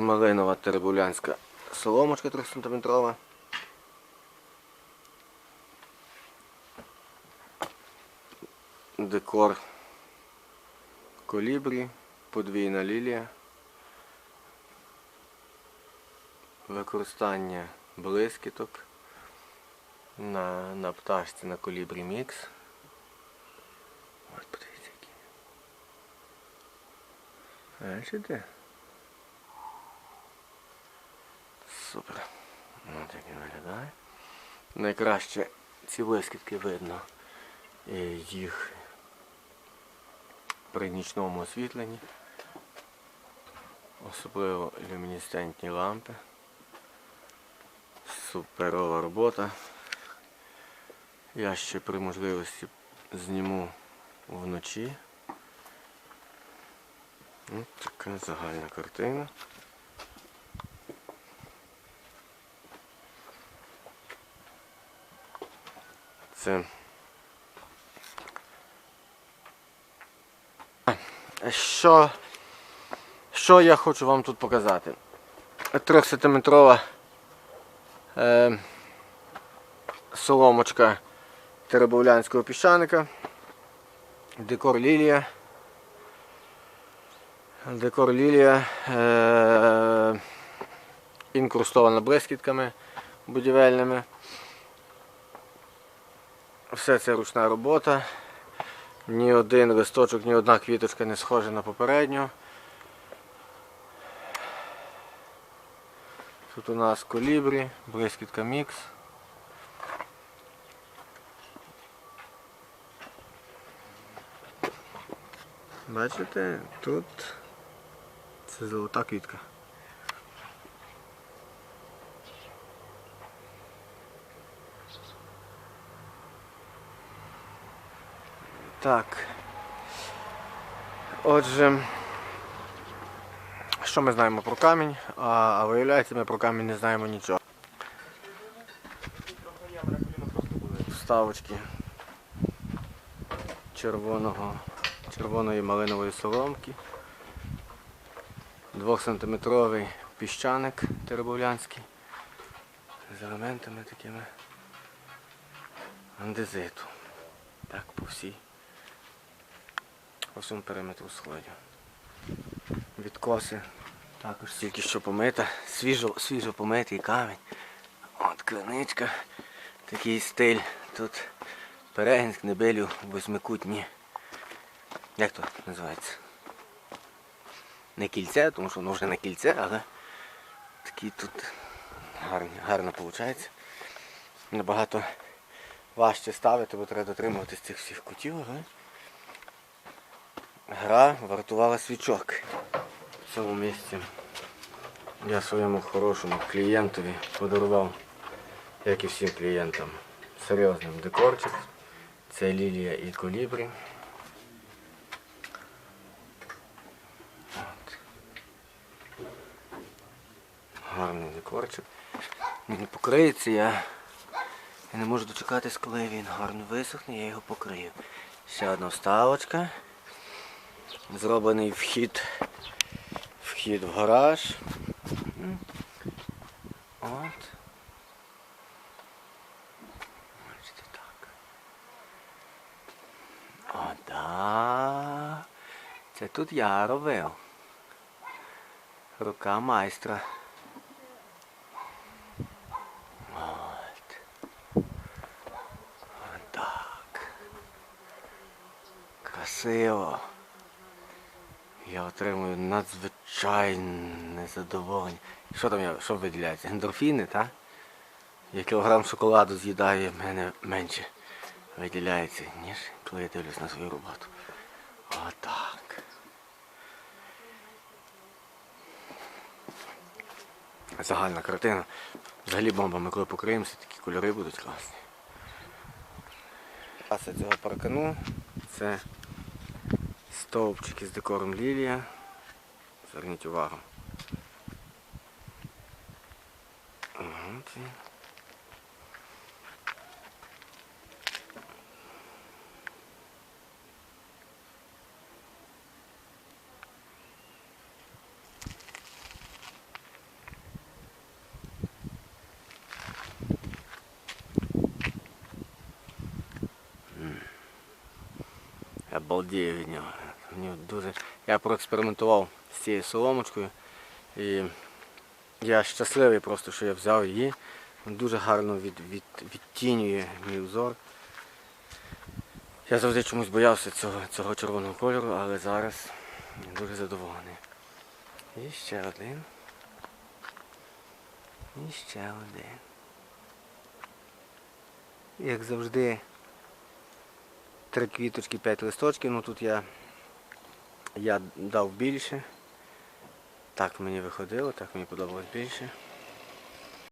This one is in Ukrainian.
малинова теребулянська соломочка 3 см. Декор колібрі, подвійна лілія. Використання блискіток на, на пташці на колібрі мікс. Ось подивіться які. Бачите? Супер. Як він виглядає. Найкраще ці блискітки видно е, їх при нічному освітленні. Особливо люмінесцентні лампи. Суперова робота. Я ще при можливості зніму вночі. Ось така загальна картина. Це що, що я хочу вам тут показати? Трьохсантиметрова е, соломочка теребовлянського піщаника, декор лілія. Декор лілія е, інкрустована блискітками будівельними. Все це ручна робота. Ні один листочок, ні одна квіточка не схожа на попередню. Тут у нас колібрі, блискітка мікс. Бачите, тут це золота квітка. Так. Отже, що ми знаємо про камінь? А, виявляється, ми про камінь не знаємо нічого. Вставочки червоного, червоної малинової соломки. Двохсантиметровий піщаник теребовлянський з елементами такими андезиту. Так, по всій по всьому периметру сходів. Відкоси також тільки що помита, свіжо, свіжо помитий камінь. От криничка, такий стиль. Тут перегінськ небелю восьмикутні. Як то називається? Не кільце, тому що воно вже не кільце, але такий тут гарно, гарно виходить. Набагато важче ставити, бо треба дотримуватись цих всіх кутів, але гра вартувала свічок. В цьому місці я своєму хорошому клієнтові подарував, як і всім клієнтам, серйозним декорчик. Це лілія і колібрі. От. Гарний декорчик. Він покриється, я, я не можу дочекатись, коли він гарно висохне, я його покрию. Ще одна вставочка. Зроблений вхід, вхід в гараж. От. Бачите так. О, да. Це тут я робив. Рука майстра. Красиво. Я отримую надзвичайне задоволення. Що там я, що виділяється? Ендорфіни, так? Я кілограм шоколаду з'їдаю, в мене менше виділяється, ніж коли я дивлюсь на свою роботу. Отак. Загальна картина. Взагалі бомбами, коли покриємося, такі кольори будуть класні. Паса цього паркану це Столбчики с декором лілія. Зверніть увагу. От він. Обалдею від. Мені дуже... Я проекспериментував з цією соломочкою. І я щасливий просто, що я взяв її. Дуже гарно від, від, відтінює мій узор. Я завжди чомусь боявся цього, цього червоного кольору, але зараз дуже задоволений. І ще один. І ще один. Як завжди, три квіточки, п'ять листочків, ну тут я, я дав більше. Так мені виходило, так мені подобалось більше.